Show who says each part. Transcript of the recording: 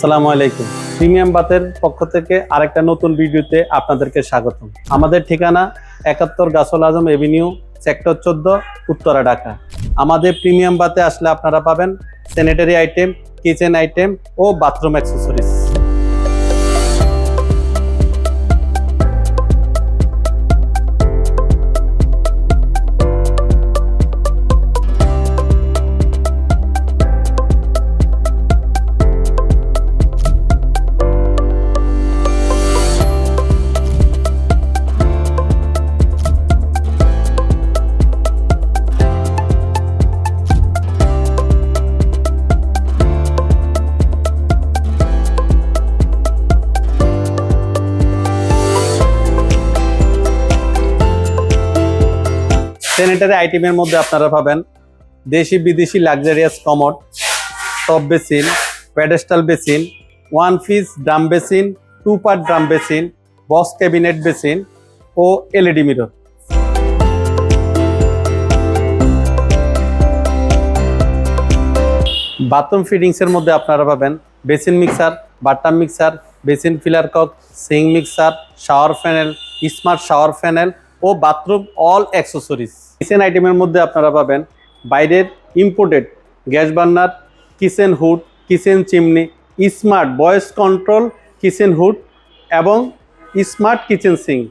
Speaker 1: আসসালামু আলাইকুম। প্রিমিয়াম বাতের পক্ষ থেকে আরেকটা নতুন ভিডিওতে আপনাদেরকে স্বাগতম। আমাদের ঠিকানা একাত্তর গাছল আজম এভিনিউ, সেক্টর চোদ্দ, উত্তরা, ঢাকা। আমাদের প্রিমিয়াম বাতে আসলে আপনারা পাবেন স্যানিটারি আইটেম, কিচেন আইটেম ও বাথরুম অ্যাক্সেসরিজ। স্যানিটারি আইটেমের মধ্যে আপনারা পাবেন দেশি বিদেশি luxurious commode top basin pedestal basin one piece drum basin two part drum basin box cabinet basin ও এলইডি মিরর বাথরুম ফিটিংসের মধ্যে আপনারা পাবেন basin mixer bottom mixer basin filler cock sink mixer shower panel smart shower panel ও bathroom all accessories kitchen আইটেমের মধ্যে আপনারা পাবেন বাইরের imported gas burner, kitchen hood, kitchen chimney, smart voice control, kitchen hood এবং স্মার্ট কিচেন সিঙ্ক।